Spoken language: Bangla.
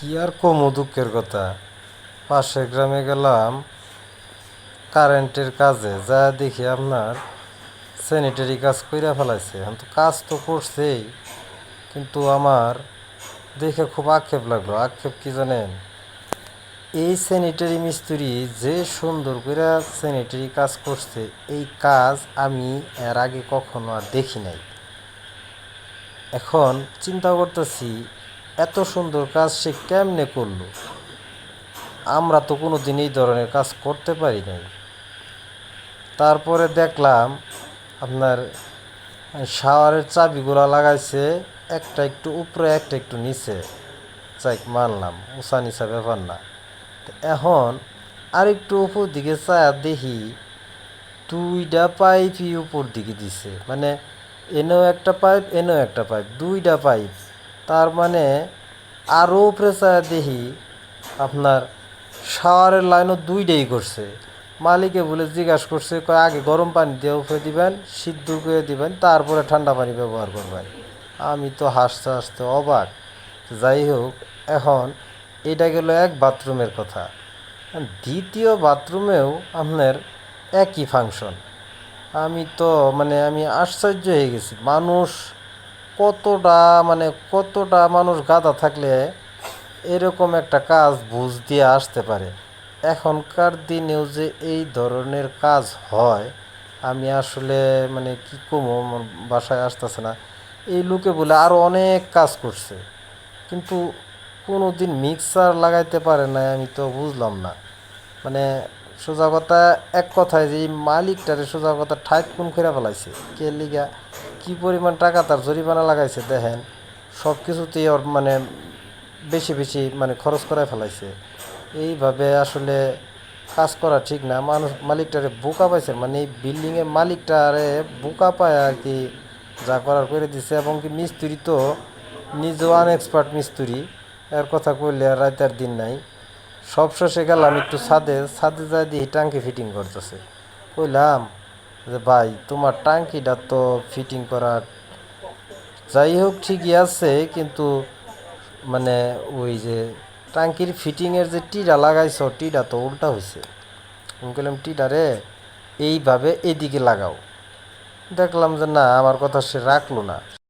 কি আর কমু দুঃখের কথা? পাশের গ্রামে গেলাম, কারেন্টের কাজে, যা দেখি আপনার স্যানিটারি কাজ কইরা ফেলাইছে। তো কাজ তো করছেই, কিন্তু আমার দেখে খুব আক্ষেপ লাগল। আক্ষেপ কি জানেন? এই স্যানিটারি মিস্ত্রি যে সুন্দর করে স্যানিটারি কাজ করছে, এই কাজ আমি এর আগে কখনো আর দেখি নাই। এখন চিন্তা করতেছি এত সুন্দর কাজ সে কেমনে করল? আমরা তো কোনো দিন এই ধরনের কাজ করতে পারি নাই। তারপরে দেখলাম, আপনার শাওয়ারের চাবিগুলো লাগাইছে, একটা একটু উপরে, একটা একটু নিচে। চাই মানলাম উঁচা নিচা ব্যাপার না। এখন আরেকটু উপর দিকে চায়া দেখি, দুইটা পাইপই উপর দিকে দিছে। মানে এনেও একটা পাইপ, এনেও একটা পাইপ, দুইটা পাইপ। তার মানে আরও উপরে চায়া দেখি আপনার শাওয়ারের লাইনও দুইটাই করছে। মালিকে বলে জিজ্ঞাসা করছে, কয়, আগে গরম পানি দিয়ে উপরে দিবেন, সিদ্ধ করে দিবেন, তারপরে ঠান্ডা পানি ব্যবহার করবেন। আমি তো হাসতে হাসতে অবাক। যাই হোক, এখন এটা গেল এক বাথরুমের কথা। দ্বিতীয় বাথরুমেও আপনার একই ফাংশন। আমি তো মানে আমি আশ্চর্য হয়ে গেছি। মানুষ কতটা মানে কতটা মানুষ গাদা থাকলে এরকম একটা কাজ বুঝ দিয়ে আসতে পারে? এখনকার দিনেও যে এই ধরনের কাজ হয়, আমি আসলে মানে কি কমো বাসায় আসতেছে না। এই লোকে বলে আরও অনেক কাজ করছে। কিন্তু কোনো দিন মিক্সার লাগাইতে পারে না আমি তো বুঝলাম না। মানে সোজা কথা, এক কথায় যে এই মালিকটারে সোজা কথা ঠাইট কোন করে ফেলাইছে? কে লিগা কি পরিমাণ টাকা তার জরিমানা লাগাইছে দেখেন, সব কিছুতেই ওর মানে বেশি বেশি মানে খরচ করায় ফেলাইছে। এইভাবে আসলে কাজ করা ঠিক না। মানুষ মালিকটারে বোকা পাইছে মানে এই বিল্ডিংয়ের মালিকটারে বোকা পায় আর কি যা করার করে দিছে। এবং কি মিস্ত্রি তো নিজেও আনএক্সপার্ট মিস্ত্রি, এর কথা কইলে রাত আর দিন নাই। সব শেষে গেলাম একটু ছাদে ছাদে যাই দিয়ে টাঙ্কি ফিটিং করতেছে। কইলাম যে ভাই, তোমার টাঙ্কিটা তো ফিটিং করার যাই হোক ঠিকই আছে, কিন্তু মানে ওই যে টাঙ্কির ফিটিংয়ের যে টিটা লাগাইছ টিটা তো উল্টা হয়েছে আমি বললাম টিটা রে, এইভাবে এদিকে লাগাও। দেখলাম যে না, আমার কথা সে রাখল না।